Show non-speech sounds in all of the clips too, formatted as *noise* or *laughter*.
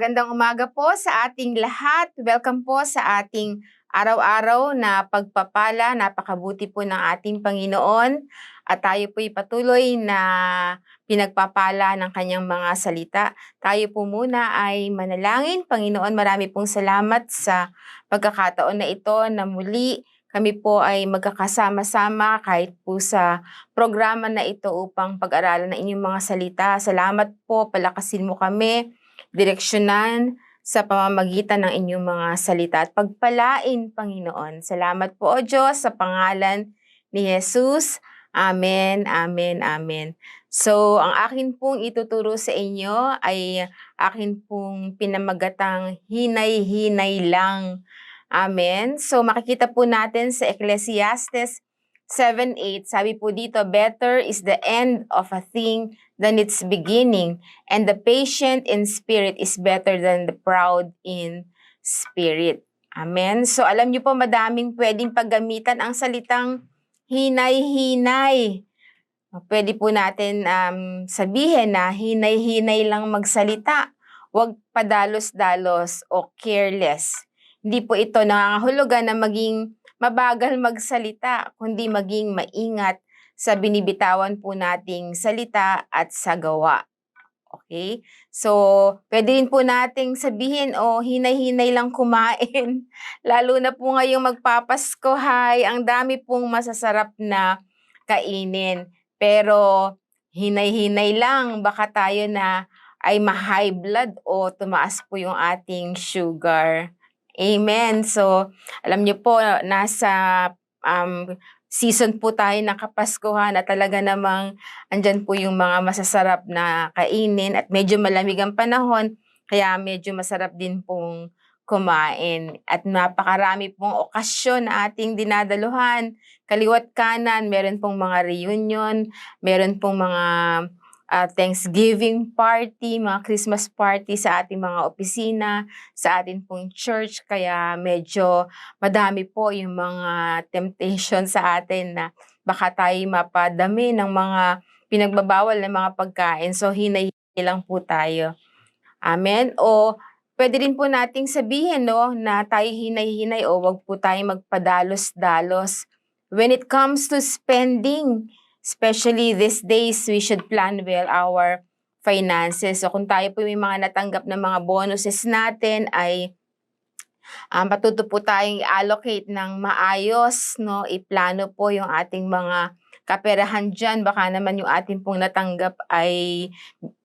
Magandang umaga po sa ating lahat. Welcome po sa ating araw-araw na pagpapala. Napakabuti po ng ating Panginoon at tayo po'y patuloy na pinagpapala ng kanyang mga salita. Tayo po muna ay manalangin. Panginoon, marami pong salamat sa pagkakataon na ito na muli kami po ay magkakasama-sama kahit po sa programa na ito upang pag-aralan ng inyong mga salita. Salamat po, palakasin mo kami direksyonan sa pamamagitan ng inyong mga salita at pagpalain, Panginoon. Salamat po, O Diyos, sa pangalan ni Jesus. Amen, amen, amen. So, ang akin pong ituturo sa inyo ay akin pong pinamagatang hinay-hinay lang. Amen. So, makikita po natin sa Ecclesiastes 7.8, sabi po dito, Better is the end of a thing than its beginning, and the patient in spirit is better than the proud in spirit. Amen. So alam niyo po madaming pwedeng paggamitan ang salitang hinay-hinay. Pwede po natin um, sabihin na hinay-hinay lang magsalita. Huwag padalos-dalos o careless. Hindi po ito nangangahulugan na maging mabagal magsalita, kundi maging maingat sa binibitawan po nating salita at sa gawa. Okay? So, pwede rin po nating sabihin, o oh, hinay-hinay lang kumain. *laughs* Lalo na po ngayong magpapasko, hay, ang dami pong masasarap na kainin. Pero, hinay-hinay lang, baka tayo na ay ma-high blood o tumaas po yung ating sugar. Amen. So, alam niyo po, nasa um, season po tayo ng Kapaskuhan at talaga namang andyan po yung mga masasarap na kainin at medyo malamig ang panahon kaya medyo masarap din pong kumain at napakarami pong okasyon na ating dinadaluhan kaliwat kanan meron pong mga reunion meron pong mga uh, Thanksgiving party, mga Christmas party sa ating mga opisina, sa ating pong church. Kaya medyo madami po yung mga temptation sa atin na baka tayo mapadami ng mga pinagbabawal na mga pagkain. So, hinay lang po tayo. Amen? O pwede rin po nating sabihin no, na tayo hinay-hinay o wag po tayo magpadalos-dalos. When it comes to spending, Especially these days, we should plan well our finances. So kung tayo po may mga natanggap na mga bonuses natin ay um, patuto po tayong allocate ng maayos, no? Iplano po yung ating mga kaperahan dyan. Baka naman yung ating pong natanggap ay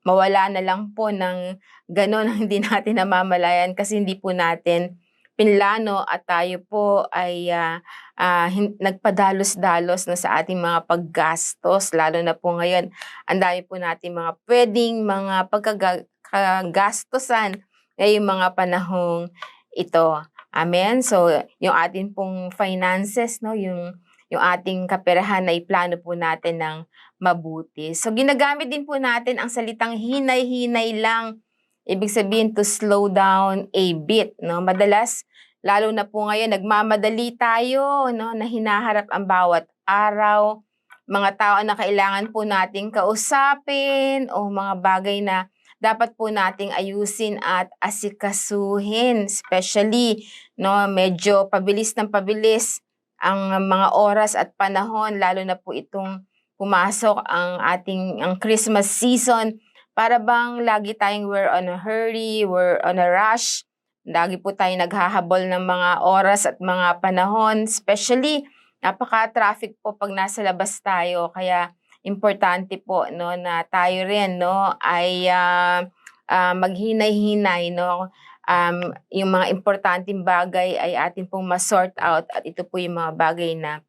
mawala na lang po ng gano'n *laughs* hindi natin namamalayan kasi hindi po natin pinlano at tayo po ay uh, uh, nagpadalos-dalos na sa ating mga paggastos, lalo na po ngayon, ang dami po natin mga pwedeng mga pagkagastosan ngayong mga panahong ito. Amen. So, yung ating pong finances, no, yung yung ating kaperahan na iplano po natin ng mabuti. So, ginagamit din po natin ang salitang hinay-hinay lang Ibig sabihin to slow down a bit, no? Madalas lalo na po ngayon nagmamadali tayo, no, na hinaharap ang bawat araw, mga tao na kailangan po nating kausapin o mga bagay na dapat po nating ayusin at asikasuhin, especially no, medyo pabilis ng pabilis ang mga oras at panahon lalo na po itong pumasok ang ating ang Christmas season para bang lagi tayong we're on a hurry, we're on a rush. Lagi po tayong naghahabol ng mga oras at mga panahon. Especially, napaka-traffic po pag nasa labas tayo. Kaya, importante po no na tayo rin no ay uh, uh, maghinay-hinay no um, yung mga importanteng bagay ay atin pong ma-sort out at ito po yung mga bagay na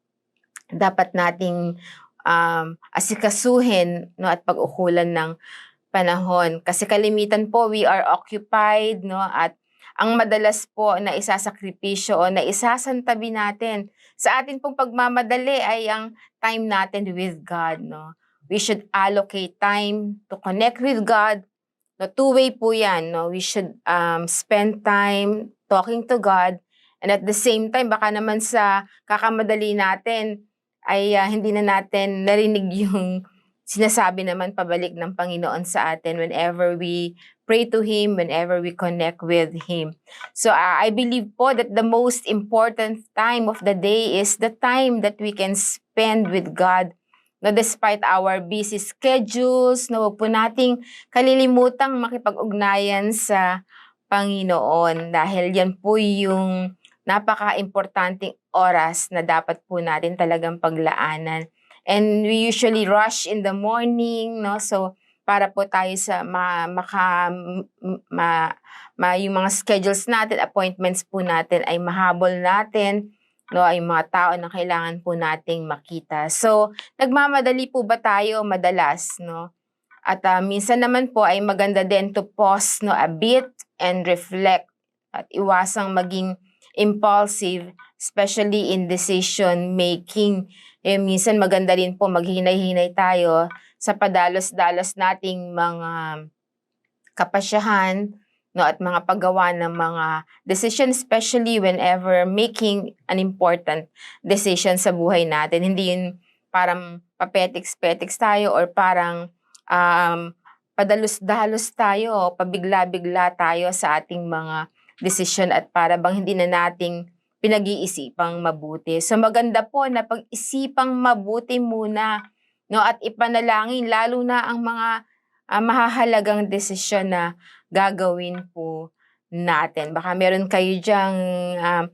dapat nating um, asikasuhin no at pag-ukulan ng panahon. Kasi kalimitan po, we are occupied, no? At ang madalas po na isasakripisyo o na isasantabi natin sa atin pong pagmamadali ay ang time natin with God, no? We should allocate time to connect with God. No, two-way po yan, no? We should um, spend time talking to God and at the same time, baka naman sa kakamadali natin ay uh, hindi na natin narinig *laughs* yung sinasabi naman pabalik ng Panginoon sa atin whenever we pray to Him, whenever we connect with Him. So uh, I believe po that the most important time of the day is the time that we can spend with God. No, despite our busy schedules, no, huwag po nating kalilimutang makipag-ugnayan sa Panginoon dahil yan po yung napaka-importanting oras na dapat po natin talagang paglaanan. And we usually rush in the morning, no? So, para po tayo sa ma, maka, ma, ma, yung mga schedules natin, appointments po natin ay mahabol natin, no? Ay mga tao na kailangan po nating makita. So, nagmamadali po ba tayo madalas, no? At ah, minsan naman po ay maganda din to pause no, a bit and reflect at iwasang maging impulsive, especially in decision making. Eh, minsan maganda rin po maghinay-hinay tayo sa padalos-dalos nating mga kapasyahan no, at mga paggawa ng mga decision, especially whenever making an important decision sa buhay natin. Hindi yun parang papetiks-petiks tayo or parang um, padalos-dalos tayo, pabigla-bigla tayo sa ating mga desisyon at para bang hindi na nating pinag-iisipang mabuti. So maganda po na pag-isipang mabuti muna no at ipanalangin lalo na ang mga ah, mahahalagang desisyon na gagawin po natin. Baka meron kayo diyang um,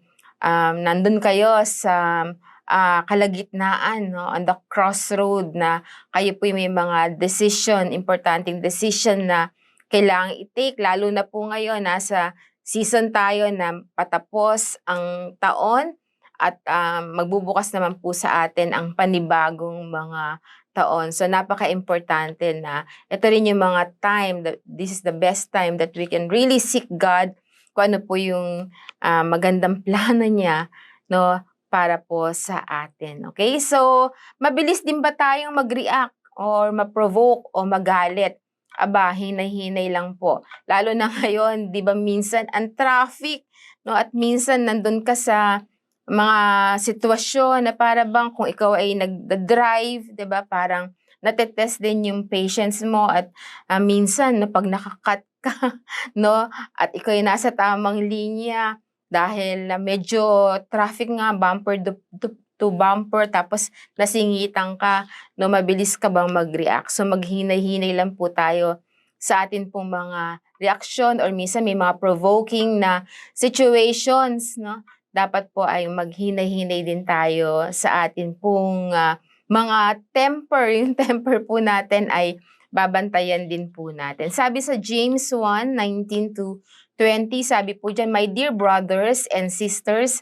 um, nandun kayo sa ah, kalagitnaan, no, on the crossroad na kayo po may mga decision, importanteng decision na kailangang i-take, lalo na po ngayon, nasa season tayo na patapos ang taon at um, magbubukas naman po sa atin ang panibagong mga taon. So napaka-importante na ito rin yung mga time, that this is the best time that we can really seek God kung ano po yung ah, magandang *laughs* plano niya no para po sa atin. Okay? So, mabilis din ba tayong mag-react or ma-provoke o magalit? Aba, hinay-hinay lang po. Lalo na *laughs* ngayon, 'di ba minsan ang traffic, no? At minsan nandun ka sa mga sitwasyon na para bang kung ikaw ay nagda-drive, 'di ba? Parang natetest din yung patience mo at ah, minsan no, pag nakakat ka, *laughs* no? At ikaw ay nasa tamang linya dahil na medyo traffic nga, bumper to, to, to bumper, tapos nasingitan ka, no, mabilis ka bang mag-react. So maghinay-hinay lang po tayo sa atin pong mga reaksyon or minsan may mga provoking na situations, no? Dapat po ay maghinay-hinay din tayo sa atin pong ah, mga temper. *laughs* Yung temper po natin ay babantayan din po natin. Sabi sa James 1, 19 to 20, sabi po dyan, My dear brothers and sisters,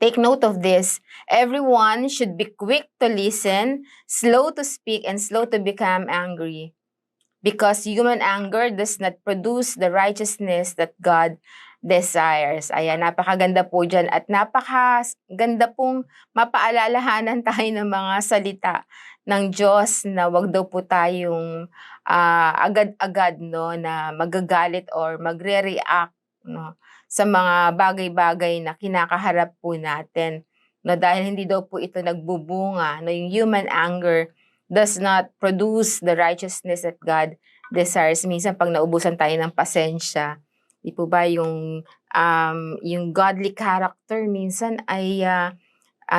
take note of this. Everyone should be quick to listen, slow to speak, and slow to become angry. Because human anger does not produce the righteousness that God desires. Ayan, napakaganda po dyan. At napakaganda pong mapaalalahanan *laughs* tayo ng mga salita ng Diyos na wag daw po tayong ah, agad-agad no na magagalit or magre-react no sa mga bagay-bagay na kinakaharap po natin no dahil hindi daw po ito nagbubunga no yung human anger does not produce the righteousness that God desires. Minsan pag naubusan tayo ng pasensya di po ba yung um, yung godly character minsan ay ah,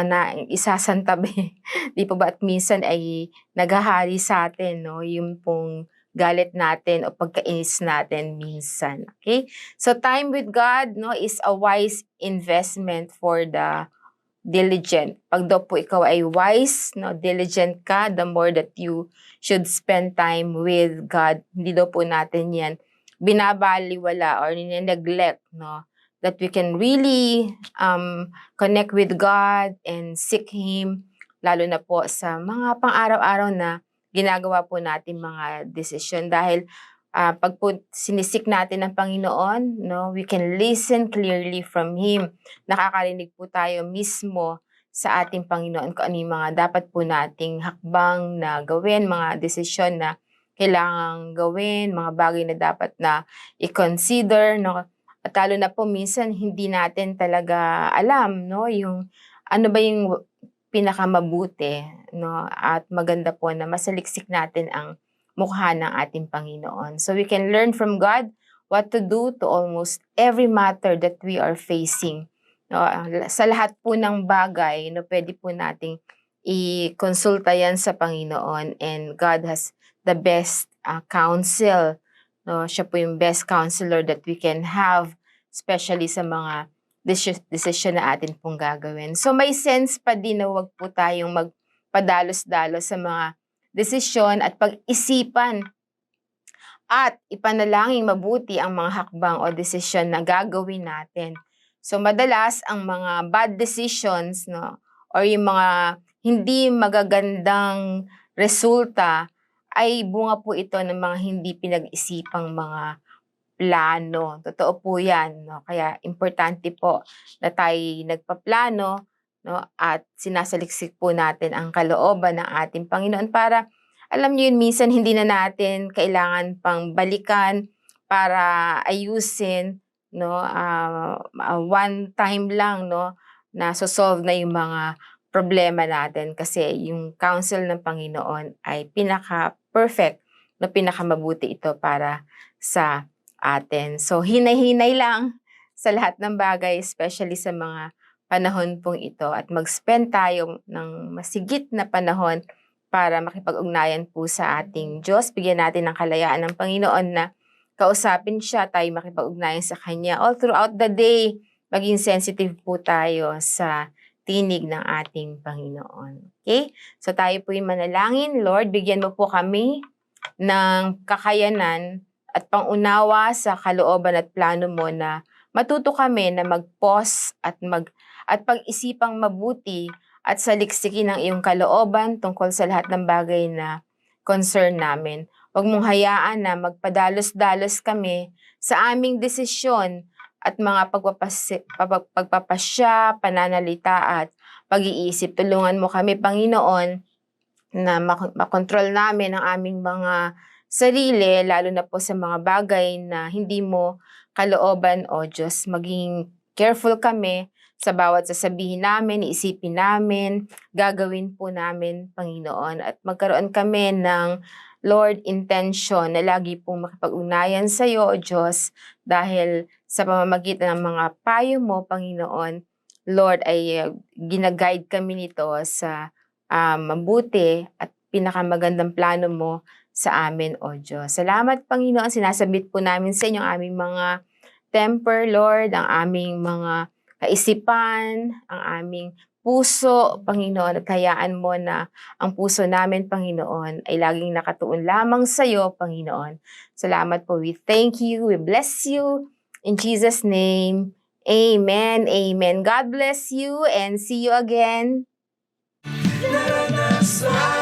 na isasantabi *laughs* di po ba? At minsan ay naghahari sa atin no yung pong galit natin o pagkainis natin minsan okay? So time with God no is a wise investment for the diligent. Pag daw po ikaw ay wise no diligent ka the more that you should spend time with God. Hindi daw po natin yan binabaliwala or neglect no that we can really um, connect with God and seek Him, lalo na po sa mga pang-araw-araw na ginagawa po natin mga decision. Dahil ah, pag po sinisik natin ng Panginoon, no, we can listen clearly from Him. Nakakarinig po tayo mismo sa ating Panginoon kung ano yung mga dapat po nating hakbang na gawin, mga desisyon na kailangang gawin, mga bagay na dapat na i-consider, no, at lalo na po minsan hindi natin talaga alam, no, yung ano ba yung pinakamabuti, no? At maganda po na masaliksik natin ang mukha ng ating Panginoon. So we can learn from God what to do to almost every matter that we are facing. No, sa lahat po ng bagay, no, pwede po nating i-konsulta yan sa Panginoon and God has the best uh, counsel. No, siya po yung best counselor that we can have, especially sa mga decision na atin pong gagawin. So may sense pa din na wag po tayong magpadalos-dalos sa mga desisyon at pag-isipan at ipanalangin mabuti ang mga hakbang o desisyon na gagawin natin. So madalas ang mga bad decisions no or yung mga hindi magagandang resulta ay bunga po ito ng mga hindi pinag-isipang mga plano. Totoo po 'yan no. Kaya importante po na tayo nagpaplano no at sinasaliksik po natin ang kalooban ng ating Panginoon para alam niyo yun minsan hindi na natin kailangan pang balikan para ayusin no ah, one time lang no na solve na yung mga problema natin kasi yung counsel ng Panginoon ay pinaka-perfect no pinakamabuti ito para sa atin. So hinay-hinay lang sa lahat ng bagay especially sa mga panahon pong ito at mag-spend tayo ng masigit na panahon para makipag-ugnayan po sa ating Diyos. Bigyan natin ng kalayaan ng Panginoon na kausapin siya, tayo makipag-ugnayan sa Kanya. All throughout the day, maging sensitive po tayo sa tinig ng ating Panginoon. Okay? So tayo po yung manalangin. Lord, bigyan mo po kami ng kakayanan at pangunawa sa kalooban at plano mo na matuto kami na mag-pause at mag at pag-isipang mabuti at saliksikin ang iyong kalooban tungkol sa lahat ng bagay na concern namin. Huwag mong hayaan na magpadalos-dalos kami sa aming desisyon at mga pagpapasya, pananalita at pag-iisip. Tulungan mo kami, Panginoon, na mak- makontrol namin ang aming mga sarili, lalo na po sa mga bagay na hindi mo kalooban o Diyos. Maging careful kami sa bawat sasabihin namin, isipin namin, gagawin po namin, Panginoon. At magkaroon kami ng Lord intention na lagi pong makipag-ugnayan sa iyo, O Diyos, dahil sa pamamagitan ng mga payo mo, Panginoon, Lord, ay uh, ginaguide kami nito sa ah, mabuti at pinakamagandang plano mo sa amin, O Diyos. Salamat, Panginoon. Sinasabit po namin sa inyo ang aming mga temper, Lord, ang aming mga kaisipan, ang aming puso, Panginoon, at hayaan mo na ang puso namin, Panginoon, ay laging nakatuon lamang sa iyo, Panginoon. Salamat po. We thank you. We bless you. In Jesus' name, Amen. Amen. God bless you and see you again. Naranasan